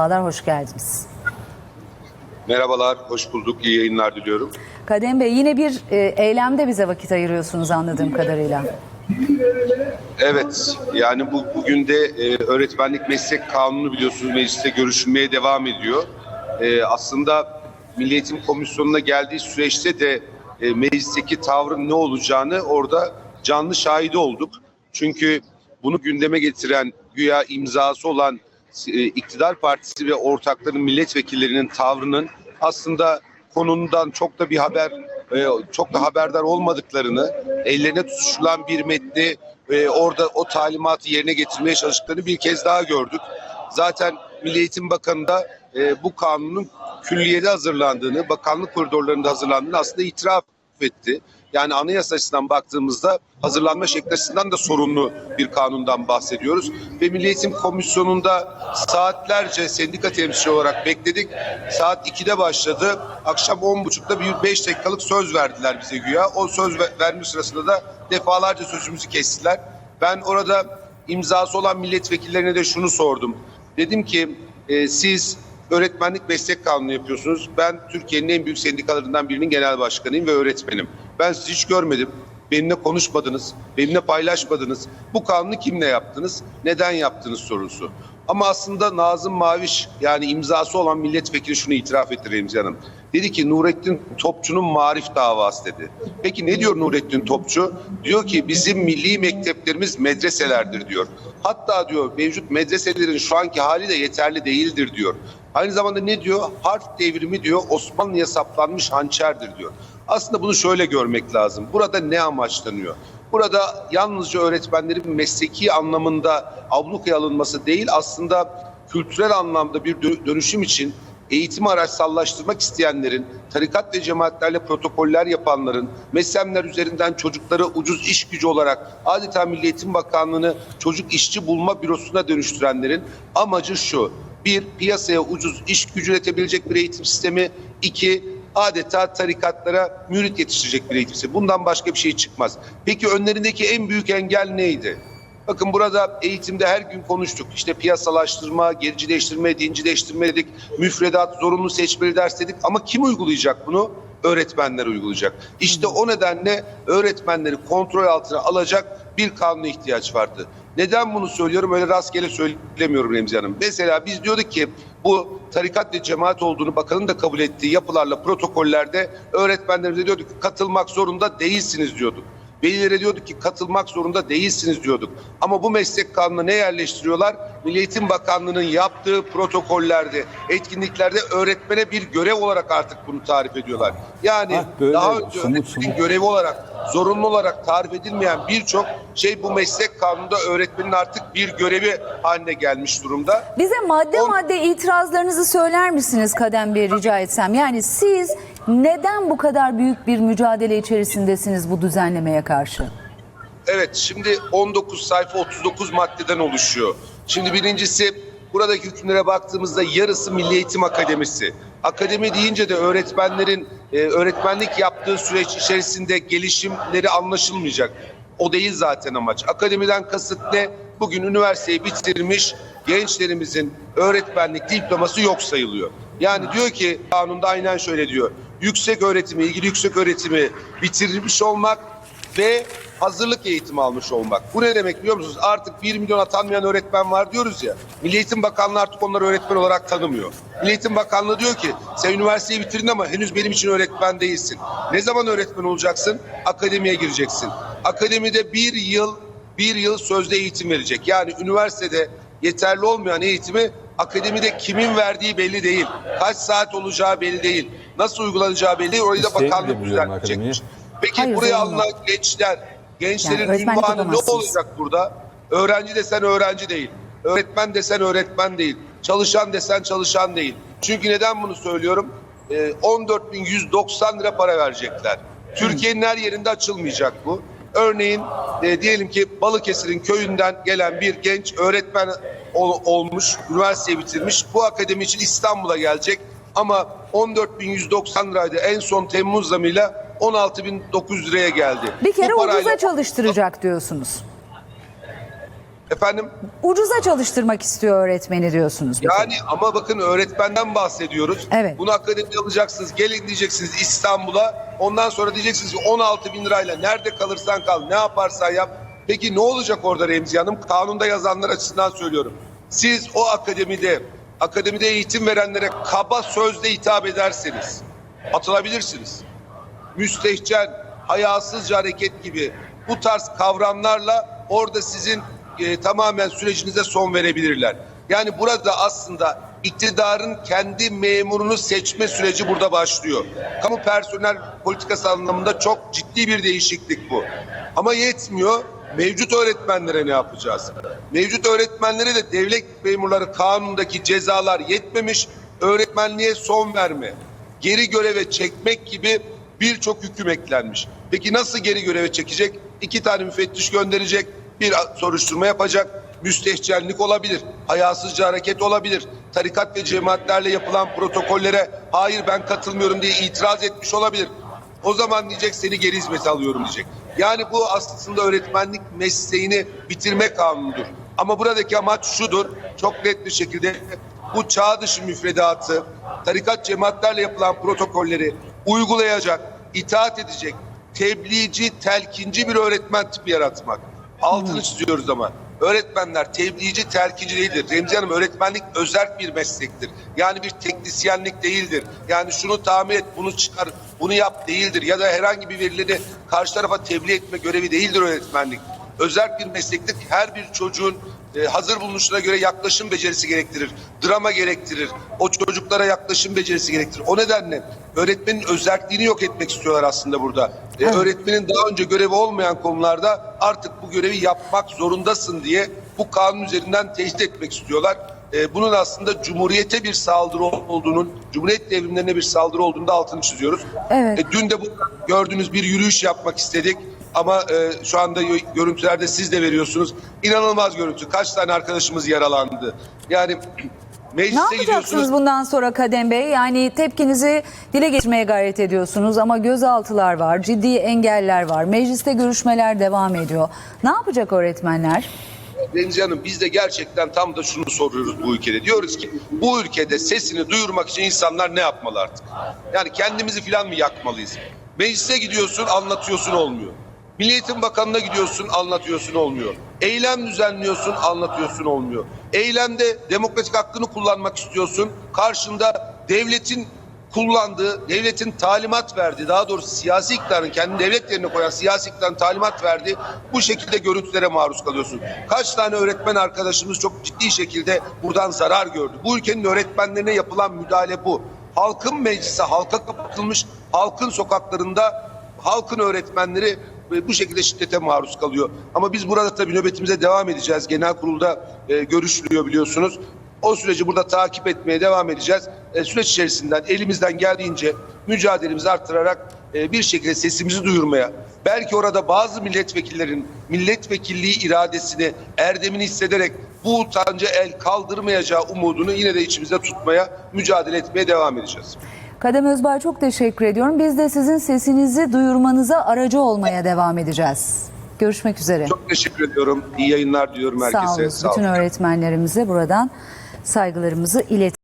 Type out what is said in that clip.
Merhabalar, hoş geldiniz. Merhabalar, hoş bulduk. İyi yayınlar diliyorum. Kadem Bey yine bir e, eylemde bize vakit ayırıyorsunuz anladığım kadarıyla. Evet, yani bu bugün de e, öğretmenlik meslek kanunu biliyorsunuz mecliste görüşülmeye devam ediyor. E, aslında Milli Eğitim Komisyonu'na geldiği süreçte de e, meclisteki tavrın ne olacağını orada canlı şahidi olduk. Çünkü bunu gündeme getiren güya imzası olan iktidar partisi ve ortakların milletvekillerinin tavrının aslında konundan çok da bir haber e, çok da haberdar olmadıklarını, ellerine tutuşulan bir metni e, orada o talimatı yerine getirmeye çalıştıklarını bir kez daha gördük. Zaten Milli Eğitim Bakanı da e, bu kanunun külliyede hazırlandığını, bakanlık koridorlarında hazırlandığını aslında itiraf etti. Yani anayasa açısından baktığımızda hazırlanma şekli açısından da sorunlu bir kanundan bahsediyoruz. Ve Milli Eğitim Komisyonu'nda saatlerce sendika temsilci olarak bekledik. Saat 2'de başladı. Akşam 10.30'da bir 5 dakikalık söz verdiler bize güya. O söz ve- verme sırasında da defalarca sözümüzü kestiler. Ben orada imzası olan milletvekillerine de şunu sordum. Dedim ki e, siz öğretmenlik meslek kanunu yapıyorsunuz. Ben Türkiye'nin en büyük sendikalarından birinin genel başkanıyım ve öğretmenim. Ben sizi hiç görmedim. Benimle konuşmadınız, benimle paylaşmadınız. Bu kanunu kimle yaptınız, neden yaptınız sorusu. Ama aslında Nazım Maviş yani imzası olan milletvekili şunu itiraf etti Remzi Hanım. Dedi ki Nurettin Topçu'nun marif davası dedi. Peki ne diyor Nurettin Topçu? Diyor ki bizim milli mekteplerimiz medreselerdir diyor. Hatta diyor mevcut medreselerin şu anki hali de yeterli değildir diyor. Aynı zamanda ne diyor? Harf devrimi diyor Osmanlı'ya saplanmış hançerdir diyor. Aslında bunu şöyle görmek lazım. Burada ne amaçlanıyor? Burada yalnızca öğretmenlerin mesleki anlamında ablukaya alınması değil aslında kültürel anlamda bir dö- dönüşüm için eğitimi araçsallaştırmak isteyenlerin, tarikat ve cemaatlerle protokoller yapanların, meslemler üzerinden çocukları ucuz iş gücü olarak adeta Milli Eğitim Bakanlığı'nı çocuk işçi bulma bürosuna dönüştürenlerin amacı şu. Bir, piyasaya ucuz iş gücü üretebilecek bir eğitim sistemi. iki adeta tarikatlara mürit yetiştirecek bir eğitim sistemi. Bundan başka bir şey çıkmaz. Peki önlerindeki en büyük engel neydi? Bakın burada eğitimde her gün konuştuk. İşte piyasalaştırma, gericileştirme, dincileştirme dedik. Müfredat, zorunlu seçmeli ders dedik. Ama kim uygulayacak bunu? Öğretmenler uygulayacak. İşte o nedenle öğretmenleri kontrol altına alacak bir kanuna ihtiyaç vardı. Neden bunu söylüyorum? Öyle rastgele söylemiyorum Remzi Hanım. Mesela biz diyorduk ki bu tarikat ve cemaat olduğunu bakanın da kabul ettiği yapılarla protokollerde öğretmenlerimize diyorduk katılmak zorunda değilsiniz diyorduk. Velilere diyorduk ki katılmak zorunda değilsiniz diyorduk. Ama bu meslek kanununa ne yerleştiriyorlar? Milli Eğitim Bakanlığı'nın yaptığı protokollerde, etkinliklerde öğretmene bir görev olarak artık bunu tarif ediyorlar. Yani Ah, böyle daha önce somut, öğretmenin somut. görevi olarak, zorunlu olarak tarif edilmeyen birçok şey bu meslek kanununda öğretmenin artık bir görevi haline gelmiş durumda. Bize madde On- madde itirazlarınızı söyler misiniz Kadem Bey rica etsem? Yani siz neden bu kadar büyük bir mücadele içerisindesiniz bu düzenlemeye karşı? Evet şimdi 19 sayfa 39 maddeden oluşuyor. Şimdi birincisi buradaki hükümlere baktığımızda yarısı Milli Eğitim Akademisi. Akademi deyince de öğretmenlerin e, öğretmenlik yaptığı süreç içerisinde gelişimleri anlaşılmayacak. O değil zaten amaç. Akademiden kasıt ne? Bugün üniversiteyi bitirmiş gençlerimizin öğretmenlik diploması yok sayılıyor. Yani diyor ki kanunda aynen şöyle diyor. Yüksek öğretimi, ilgili yüksek öğretimi bitirmiş olmak ve hazırlık eğitimi almış olmak. Bu ne demek biliyor musunuz? Artık 1 milyon atanmayan öğretmen var diyoruz ya. Milli Eğitim Bakanlığı artık onları öğretmen olarak tanımıyor. Milli Eğitim Bakanlığı diyor ki sen üniversiteyi bitirdin ama henüz benim için öğretmen değilsin. Ne zaman öğretmen olacaksın? Akademiye gireceksin. Akademide bir yıl bir yıl sözde eğitim verecek. Yani üniversitede yeterli olmayan eğitimi akademide kimin verdiği belli değil. Kaç saat olacağı belli değil. Nasıl uygulanacağı belli değil. Orayı da bakanlık düzenleyecekmiş. Peki Hayır, buraya alınan gençler, gençlerin Yani ünvanı ne olacak burada? Öğrenci desen öğrenci değil. Öğretmen desen öğretmen değil. Çalışan desen çalışan değil. Çünkü neden bunu söylüyorum? Ee, 14.190 lira para verecekler. Türkiye'nin her yerinde açılmayacak bu. Örneğin e, diyelim ki Balıkesir'in köyünden gelen bir genç öğretmen ol- olmuş, üniversiteyi bitirmiş. Bu akademi için İstanbul'a gelecek. Ama 14.190 liraydı. En son Temmuz zamıyla 16.900 liraya geldi. Bir kere Bu parayla- ucuza çalıştıracak diyorsunuz. Efendim? Ucuza çalıştırmak istiyor öğretmeni diyorsunuz. Yani ama bakın öğretmenden bahsediyoruz. Evet. Bunu akademiye alacaksınız. Gelin diyeceksiniz İstanbul'a. Ondan sonra diyeceksiniz ki 16 bin lirayla nerede kalırsan kal, ne yaparsan yap. Peki ne olacak orada Remzi Hanım? Kanunda yazanlar açısından söylüyorum. Siz o akademide, akademide eğitim verenlere kaba sözle hitap ederseniz atılabilirsiniz. Müstehcen, hayasızca hareket gibi bu tarz kavramlarla orada sizin e, tamamen sürecinize son verebilirler. Yani burada aslında iktidarın kendi memurunu seçme süreci burada başlıyor. Kamu personel politikası anlamında çok ciddi bir değişiklik bu. Ama yetmiyor. Mevcut öğretmenlere ne yapacağız? Mevcut öğretmenlere de devlet memurları kanundaki cezalar yetmemiş. Öğretmenliğe son verme, geri göreve çekmek gibi birçok hüküm eklenmiş. Peki nasıl geri göreve çekecek? İki tane müfettiş gönderecek, bir soruşturma yapacak. Müstehcenlik olabilir, hayasızca hareket olabilir. Tarikat ve cemaatlerle yapılan protokollere hayır ben katılmıyorum diye itiraz etmiş olabilir. O zaman diyecek seni geri hizmete alıyorum diyecek. Yani bu aslında öğretmenlik mesleğini bitirme kanunudur. Ama buradaki amaç şudur, çok net bir şekilde bu çağ dışı müfredatı, tarikat cemaatlerle yapılan protokolleri uygulayacak, itaat edecek, tebliğci, telkinci bir öğretmen tipi yaratmak. Altını çiziyoruz ama. Öğretmenler tebliğci, telkinci değildir. Remzi Hanım öğretmenlik özerk bir meslektir. Yani bir teknisyenlik değildir. Yani şunu tamir et, bunu çıkar, bunu yap değildir. Ya da herhangi bir verileri karşı tarafa tebliğ etme görevi değildir öğretmenlik. Özerk bir meslektir. Her bir çocuğun e, hazır bulunuşuna göre yaklaşım becerisi gerektirir. Drama gerektirir. O çocuklara yaklaşım becerisi gerektirir. O nedenle öğretmenin özerkliğini yok etmek istiyorlar aslında burada. E, öğretmenin daha önce görevi olmayan konularda artık bu görevi yapmak zorundasın diye bu kanun üzerinden tehdit etmek istiyorlar. E, bunun aslında Cumhuriyete bir saldırı olduğunun, Cumhuriyet devrimlerine bir saldırı olduğunu da altını çiziyoruz. Evet. E, dün de bu gördüğünüz bir yürüyüş yapmak istedik. Ama e, şu anda görüntülerde siz de veriyorsunuz. İnanılmaz görüntü. Kaç tane arkadaşımız yaralandı. Yani meclise Ne yapacaksınız gidiyorsunuz. bundan sonra Kadem Bey? Yani tepkinizi dile getirmeye gayret ediyorsunuz ama gözaltılar var, ciddi engeller var. Mecliste görüşmeler devam ediyor. Ne yapacak öğretmenler? Remzi Hanım biz de gerçekten tam da şunu soruyoruz bu ülkede. Diyoruz ki bu ülkede sesini duyurmak için insanlar ne yapmalı artık? Yani kendimizi falan mı yakmalıyız? Meclise gidiyorsun anlatıyorsun olmuyor. Milli Eğitim Bakanı'na gidiyorsun anlatıyorsun olmuyor. Eylem düzenliyorsun anlatıyorsun olmuyor. Eylemde demokratik hakkını kullanmak istiyorsun. Karşında devletin kullandığı, devletin talimat verdiği, daha doğrusu siyasi iktidarın kendi devlet yerine koyan siyasi iktidarın talimat verdiği bu şekilde görüntülere maruz kalıyorsun. Kaç tane öğretmen arkadaşımız çok ciddi şekilde buradan zarar gördü. Bu ülkenin öğretmenlerine yapılan müdahale bu. Halkın meclisi halka kapatılmış, halkın sokaklarında halkın öğretmenleri bu şekilde şiddete maruz kalıyor. Ama biz burada tabii nöbetimize devam edeceğiz. Genel kurulda e, görüşülüyor biliyorsunuz. O süreci burada takip etmeye devam edeceğiz. E, süreç içerisinden elimizden geldiğince mücadelemizi arttırarak e, bir şekilde sesimizi duyurmaya, belki orada bazı milletvekillerin milletvekilliği iradesini, erdemini hissederek bu utancı el kaldırmayacağı umudunu yine de içimizde tutmaya, mücadele etmeye devam edeceğiz. Kadem Özbay çok teşekkür ediyorum. Biz de sizin sesinizi duyurmanıza aracı olmaya devam edeceğiz. Görüşmek üzere. Çok teşekkür ediyorum. İyi yayınlar diliyorum herkese. Sağ olun. Sağ olun. Bütün öğretmenlerimize buradan saygılarımızı ilet.